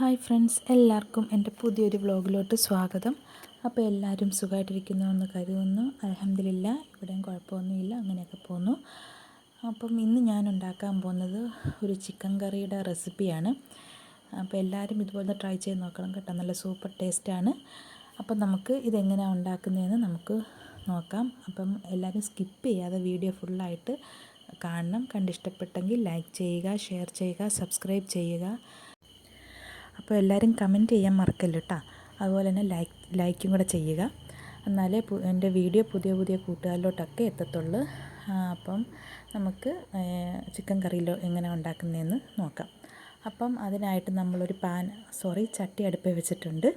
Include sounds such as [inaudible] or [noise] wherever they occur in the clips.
Hi friends എല്ലാവർക്കും എന്റെ പുതിയൊരു വ്ലോഗിലോട്ട് സ്വാഗതം. അപ്പോൾ എല്ലാവരും സുഖമായിട്ടിരിക്കുന്നു എന്ന് കരുതുന്നു. അലഹമില്ല ഇവിടെയും കുഴപ്പമൊന്നുമില്ല അങ്ങനെയൊക്കെ പോകുന്നു അപ്പം ഇന്ന് ഞാൻ ഉണ്ടാക്കാൻ പോകുന്നത് ഒരു ചിക്കൻ കറിയുടെ റെസിപ്പിയാണ്. അപ്പോൾ എല്ലാവരും ഇതുപോലെ ട്രൈ ചെയ്ത് നോക്കണം കേട്ടോ നല്ല സൂപ്പർ ടേസ്റ്റാണ്. അപ്പം നമുക്ക് ഇതെങ്ങനെയാണ് ഉണ്ടാക്കുന്നതെന്ന് നമുക്ക് നോക്കാം. അപ്പം എല്ലാവരും സ്കിപ്പ് ചെയ്യാതെ വീഡിയോ ഫുള്ളായിട്ട് കാണണം. കണ്ടിഷ്ടപ്പെട്ടെങ്കിൽ ലൈക്ക് ചെയ്യുക ഷെയർ ചെയ്യുക സബ്സ്ക്രൈബ് ചെയ്യുക. അപ്പോൾ എല്ലാവരും കമന്റ് ചെയ്യാൻ മറക്കല്ല കേട്ടോ. അതുപോലെ തന്നെ ലൈക്ക് ലൈക്കും കൂടെ ചെയ്യുക. എന്നാലേ എന്റെ വീഡിയോ പുതിയ പുതിയ കൂട്ടുകാരിലോട്ടൊക്കെ എത്തത്തുള്ളൂ. അപ്പം നമുക്ക് ചിക്കൻ കറിയിലോ എങ്ങനെ ഉണ്ടാക്കുന്നതെന്ന് നോക്കാം. അപ്പം അതിനായിട്ട് നമ്മളൊരു പാൻ സോറി ചട്ടി അടുപ്പിൽ വെച്ചിട്ടുണ്ട്.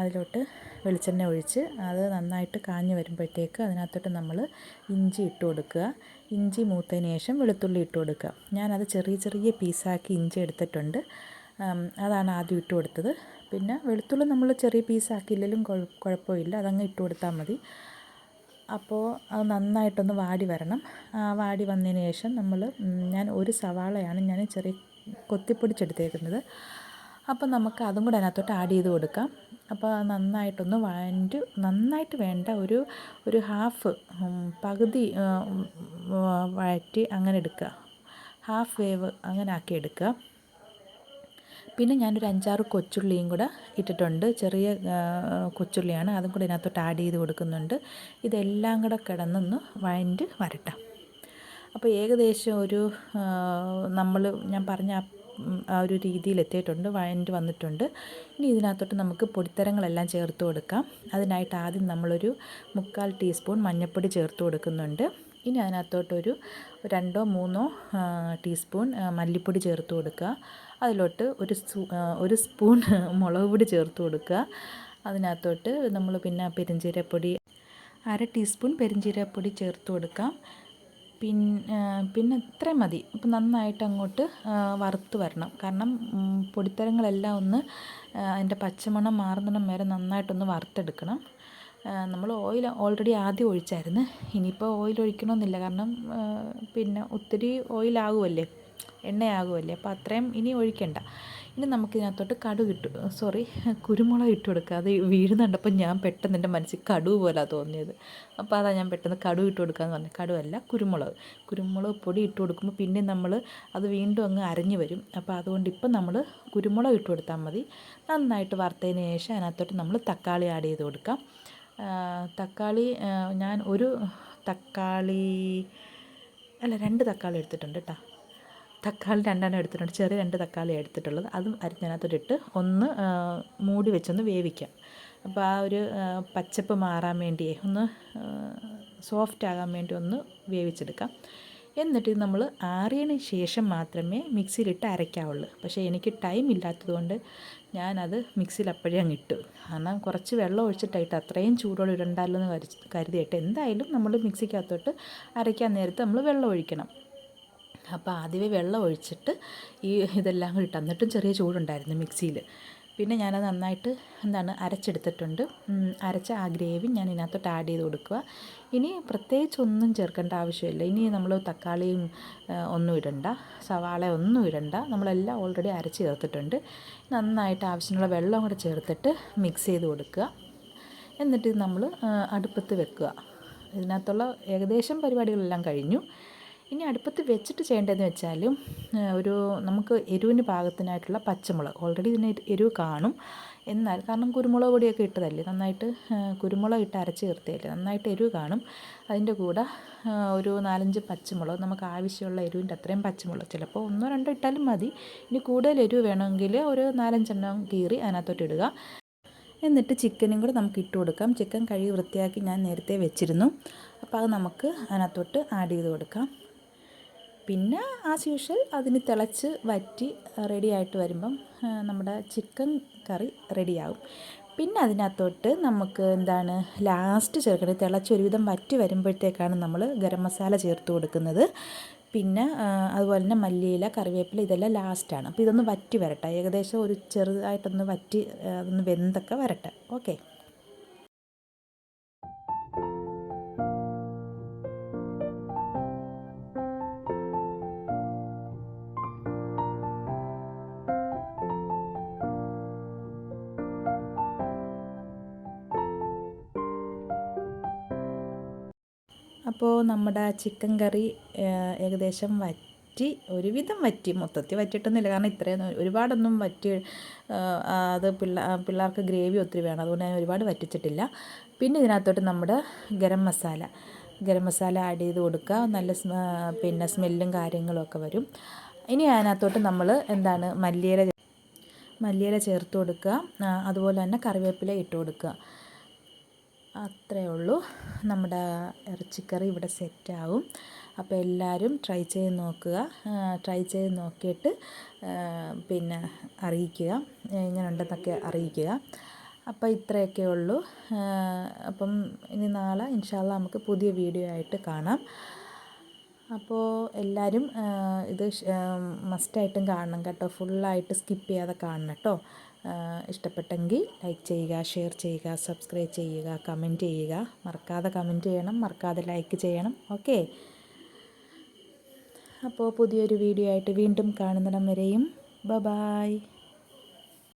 അതിലോട്ട് വെളിച്ചെണ്ണ ഒഴിച്ച് അത് നന്നായിട്ട് കാഞ്ഞ് വരുമ്പോഴത്തേക്ക് അതിനകത്തോട്ട് നമ്മൾ ഇഞ്ചി ഇട്ട് കൊടുക്കുക. ഇഞ്ചി മൂത്തതിന് ശേഷം വെളുത്തുള്ളി ഇട്ട് കൊടുക്കുക. ഞാനത് ചെറിയ ചെറിയ പീസാക്കി ഇഞ്ചി എടുത്തിട്ടുണ്ട്. അതാണ് ആദ്യം ഇട്ട് കൊടുത്തത്. പിന്നെ വെളുത്തുള്ളി നമ്മൾ ചെറിയ പീസാക്കിയില്ലെങ്കിലും കുഴപ്പമില്ല. അതങ്ങ് ഇട്ട് കൊടുത്താൽ മതി. അപ്പോൾ അത് നന്നായിട്ടൊന്ന് വാടി വരണം. വാടി വന്നതിന് ശേഷം നമ്മൾ ഞാൻ ഒരു സവാളയാണ് ഞാൻ ചെറിയ കൊത്തിപ്പൊടിച്ചെടുത്തേക്കുന്നത്. അപ്പോൾ നമുക്ക് അതും കൂടെ അതിനകത്തോട്ട് ആഡ് ചെയ്ത് കൊടുക്കാം. അപ്പോൾ നന്നായിട്ടൊന്ന് വഴണ്ട് നന്നായിട്ട് വേണ്ട ഒരു ഒരു ഹാഫ് പകുതി വഴറ്റി അങ്ങനെ എടുക്കുക. ഹാഫ് വേവ് അങ്ങനെ ആക്കി എടുക്കുക. പിന്നെ ഞാനൊരു അഞ്ചാറ് കൊച്ചുള്ളിയും കൂടെ ഇട്ടിട്ടുണ്ട്. ചെറിയ കൊച്ചുള്ളിയാണ്. അതും കൂടെ ഇതിനകത്തോട്ട് ആഡ് ചെയ്ത് കൊടുക്കുന്നുണ്ട്. ഇതെല്ലാം കൂടെ കിടന്നൊന്ന് വഴണ്ട് വരട്ടെ. അപ്പോൾ ഏകദേശം ഒരു നമ്മൾ ഞാൻ പറഞ്ഞ ആ ഒരു രീതിയിൽ എത്തിയിട്ടുണ്ട്. വഴണ്ട് വന്നിട്ടുണ്ട്. ഇനി ഇതിനകത്തോട്ട് നമുക്ക് പൊടിത്തരങ്ങളെല്ലാം ചേർത്ത് കൊടുക്കാം. അതിനായിട്ട് ആദ്യം നമ്മളൊരു മുക്കാൽ ടീസ്പൂൺ മഞ്ഞൾപ്പൊടി ചേർത്ത് കൊടുക്കുന്നുണ്ട്. ഇനി അതിനകത്തോട്ടൊരു രണ്ടോ മൂന്നോ ടീസ്പൂൺ മല്ലിപ്പൊടി ചേർത്ത് കൊടുക്കുക. അതിലോട്ട് ഒരു ഒരു സ്പൂൺ [laughs] മുളക് പൊടി ചേർത്ത് കൊടുക്കുക. അതിനകത്തോട്ട് നമ്മൾ പിന്നെ പെരിഞ്ചീരപ്പൊടി അര ടീസ്പൂൺ പെരിഞ്ചീരപ്പൊടി ചേർത്ത് കൊടുക്കാം. പിന്നെ പിന്നെ ഇത്രയും മതി. അപ്പം നന്നായിട്ട് അങ്ങോട്ട് വറുത്ത് വരണം. കാരണം പൊടിത്തരങ്ങളെല്ലാം ഒന്ന് അതിന്റെ പച്ചമണം മാറുന്നിടം വരെ നന്നായിട്ടൊന്ന് വറുത്തെടുക്കണം. നമ്മൾ ഓയിൽ ഓൾറെഡി ആദ്യം ഒഴിച്ചായിരുന്നു. ഇനിയിപ്പോൾ ഓയിൽ ഒഴിക്കണമെന്നില്ല. കാരണം പിന്നെ ഒത്തിരി ഓയിലാകുമല്ലേ എണ്ണയാകുമല്ലേ അപ്പോൾ അത്രയും ഇനി ഒഴിക്കണ്ട. ഇനി നമുക്ക് ഇതിനകത്തോട്ട് കടുക് ഇട്ടു സോറി കുരുമുളക് ഇട്ട് കൊടുക്കുക. അത് വീഴുന്നുണ്ടപ്പോൾ ഞാൻ പെട്ടെന്ന് എന്റെ മനസ്സിൽ കടുവ് പോലെ തോന്നിയത്. അപ്പോൾ അതാണ് ഞാൻ പെട്ടെന്ന് കടു ഇട്ട് കൊടുക്കാമെന്ന് പറഞ്ഞു. കടുവല്ല കുരുമുളക്. കുരുമുളക് പൊടി ഇട്ട് കൊടുക്കുമ്പോൾ പിന്നെ നമ്മൾ അത് വീണ്ടും അങ്ങ് അരഞ്ഞു വരും. അപ്പോൾ അതുകൊണ്ട് ഇപ്പം നമ്മൾ കുരുമുളക് ഇട്ട് കൊടുത്താൽ മതി. നന്നായിട്ട് വറുത്തതിന് ശേഷം അതിനകത്തോട്ട് നമ്മൾ തക്കാളി ആഡ് ചെയ്ത് കൊടുക്കാം. തക്കാളി ഞാൻ ഒരു തക്കാളി അല്ല രണ്ട് തക്കാളി എടുത്തിട്ടുണ്ട് കേട്ടോ തക്കാളി രണ്ടെണ്ണം എടുത്തിട്ടുണ്ട്. ചെറിയ രണ്ട് തക്കാളി എടുത്തിട്ടുള്ളത്. അതും അരിഞ്ഞതിനകത്തോട്ടിട്ട് ഒന്ന് മൂടി വെച്ചൊന്ന് വേവിക്കാം. അപ്പോൾ ആ ഒരു പച്ചപ്പ് മാറാൻ വേണ്ടിയേ ഒന്ന് സോഫ്റ്റ് ആകാൻ വേണ്ടി ഒന്ന് വേവിച്ചെടുക്കാം. എന്നിട്ട് നമ്മൾ ആറിയതിന് ശേഷം മാത്രമേ മിക്സിയിലിട്ട് അരയ്ക്കാവുള്ളൂ. പക്ഷേ എനിക്ക് ടൈം ഇല്ലാത്തതുകൊണ്ട് ഞാനത് മിക്സിയിൽ അപ്പോഴേ അങ്ങ് ഇട്ടു. കാരണം കുറച്ച് വെള്ളം ഒഴിച്ചിട്ടായിട്ട് അത്രയും ചൂടോടെ ഇടണ്ടല്ലോ എന്ന് കരുതിയിട്ട് എന്തായാലും നമ്മൾ മിക്സിക്കകത്തോട്ട് അരയ്ക്കാൻ നേരത്ത് നമ്മൾ വെള്ളം ഒഴിക്കണം. അപ്പോൾ ആദ്യമേ വെള്ളം ഒഴിച്ചിട്ട് ഈ ഇതെല്ലാം കൂടി ഇട്ട് എന്നിട്ടും ചെറിയ ചൂടുണ്ടായിരുന്നു മിക്സിയിൽ. പിന്നെ ഞാനത് നന്നായിട്ട് എന്താണ് അരച്ചെടുത്തിട്ടുണ്ട്. അരച്ച ആ ഗ്രേവി ഞാൻ ഇതിനകത്തോട്ട് ആഡ് ചെയ്ത് കൊടുക്കുക. ഇനി പ്രത്യേകിച്ച് ഒന്നും ചേർക്കേണ്ട ആവശ്യമില്ല. ഇനി നമ്മൾ തക്കാളിയും ഒന്നും ഇടണ്ട. സവാള ഒന്നും ഇടണ്ട. നമ്മളെല്ലാം ഓൾറെഡി അരച്ച് ചേർത്തിട്ടുണ്ട്. നന്നായിട്ട് ആവശ്യമുള്ള വെള്ളം കൂടെ ചേർത്തിട്ട് മിക്സ് ചെയ്ത് കൊടുക്കുക. എന്നിട്ട് നമ്മൾ അടുപ്പത്ത് വെക്കുക. ഇതിനകത്തുള്ള ഏകദേശം പരിപാടികളെല്ലാം കഴിഞ്ഞു. ഇനി അടുപ്പത്ത് വെച്ചിട്ട് ചെയ്യേണ്ടതെന്ന് വെച്ചാൽ ഒരു നമുക്ക് എരിവിന് പാകത്തിനായിട്ടുള്ള പച്ചമുളക്. ഓൾറെഡി ഇതിന് എരിവ് കാണും. എന്നാൽ കാരണം കുരുമുളക് പൊടിയൊക്കെ ഇട്ടതല്ലേ? നന്നായിട്ട് കുരുമുളക് ഇട്ട് അരച്ച് ചേർത്തതല്ലേ നന്നായിട്ട് എരിവ് കാണും. അതിന്റെ കൂടെ ഒരു നാലഞ്ച് പച്ചമുളക് നമുക്ക് ആവശ്യമുള്ള എരിവിന്റെ അത്രയും പച്ചമുളക്. ചിലപ്പോൾ ഒന്നോ രണ്ടോ ഇട്ടാലും മതി. ഇനി കൂടുതൽ എരിവ് വേണമെങ്കിൽ ഒരു നാലഞ്ചെണ്ണം കീറി അതിനകത്തോട്ട് ഇടുക. എന്നിട്ട് ചിക്കനും കൂടെ നമുക്ക് ഇട്ട് കൊടുക്കാം. ചിക്കൻ കഴുകി വൃത്തിയാക്കി ഞാൻ നേരത്തെ വെച്ചിരുന്നു. അപ്പോൾ അത് നമുക്ക് അതിനകത്തോട്ട് ആഡ് ചെയ്ത് കൊടുക്കാം. പിന്നെ ആസ് യൂഷ്വൽ അതിന് തിളച്ച് വറ്റി റെഡിയായിട്ട് വരുമ്പം നമ്മുടെ ചിക്കൻ കറി റെഡിയാകും പിന്നെ അതിനകത്തോട്ട് നമുക്ക് എന്താണ് ലാസ്റ്റ് ചേർക്കേണ്ടത് തിളച്ച് ഒരുവിധം വറ്റി വരുമ്പോഴത്തേക്കാണ് നമ്മൾ ഗരം മസാല ചേർത്ത് കൊടുക്കുന്നത്. പിന്നെ അതുപോലെ തന്നെ മല്ലിയില കറിവേപ്പില ഇതെല്ലാം ലാസ്റ്റാണ് അപ്പോൾ ഇതൊന്ന് വറ്റി വരട്ടെ. ഏകദേശം ഒരു ചെറുതായിട്ടൊന്ന് വറ്റി ഒന്ന് വെന്തൊക്കെ വരട്ടെ. ഓക്കെ അപ്പോൾ നമ്മുടെ ചിക്കൻ കറി ഏകദേശം വറ്റി ഒരുവിധം വറ്റി. മൊത്തത്തിൽ വറ്റിയിട്ടൊന്നുമില്ല കാരണം ഇത്രയും ഒരുപാടൊന്നും വറ്റി അത് പിള്ള പിള്ളേർക്ക് ഗ്രേവി ഒത്തിരി വേണം. അതുകൊണ്ട് ഞാൻ ഒരുപാട് വറ്റിച്ചിട്ടില്ല. പിന്നെ ഇതിനകത്തോട്ട് നമ്മുടെ ഗരം മസാല. ഗരം മസാല ആഡ് ചെയ്ത് കൊടുക്കുക. നല്ല പിന്നെ സ്മെല്ലും കാര്യങ്ങളും ഒക്കെ വരും. ഇനി അതിനകത്തോട്ട് നമ്മൾ എന്താണ് മല്ലിയില മല്ലിയില ചേർത്ത് കൊടുക്കുക. അതുപോലെ തന്നെ കറിവേപ്പില ഇട്ട് കൊടുക്കുക. അത്രയേ ഉള്ളൂ. നമ്മുടെ ഇറച്ചിക്കറി ഇവിടെ സെറ്റാവും. അപ്പോൾ എല്ലാവരും ട്രൈ ചെയ്ത് നോക്കുക. ട്രൈ ചെയ്ത് നോക്കിയിട്ട് പിന്നെ അറിയിക്കുക. എങ്ങനെയുണ്ടെന്നൊക്കെ അറിയിക്കുക. അപ്പോൾ ഇത്രയൊക്കെ ഉള്ളൂ. അപ്പം ഇനി നാളെ ഇൻഷാല്ല നമുക്ക് പുതിയ വീഡിയോ ആയിട്ട് കാണാം. അപ്പോൾ എല്ലാവരും ഇത് മസ്റ്റായിട്ടും കാണണം കേട്ടോ. ഫുള്ളായിട്ട് സ്കിപ്പ് ചെയ്യാതെ കാണണം കേട്ടോ. ഇഷ്ടപ്പെട്ടെങ്കിൽ ലൈക്ക് ചെയ്യുക ഷെയർ ചെയ്യുക സബ്സ്ക്രൈബ് ചെയ്യുക കമന്റ് ചെയ്യുക. മറക്കാതെ കമന്റ് ചെയ്യണം മറക്കാതെ ലൈക്ക് ചെയ്യണം. ഓക്കെ അപ്പോൾ പുതിയൊരു വീഡിയോ ആയിട്ട് വീണ്ടും കാണുന്നിടം വരെയും. ബ ബായ്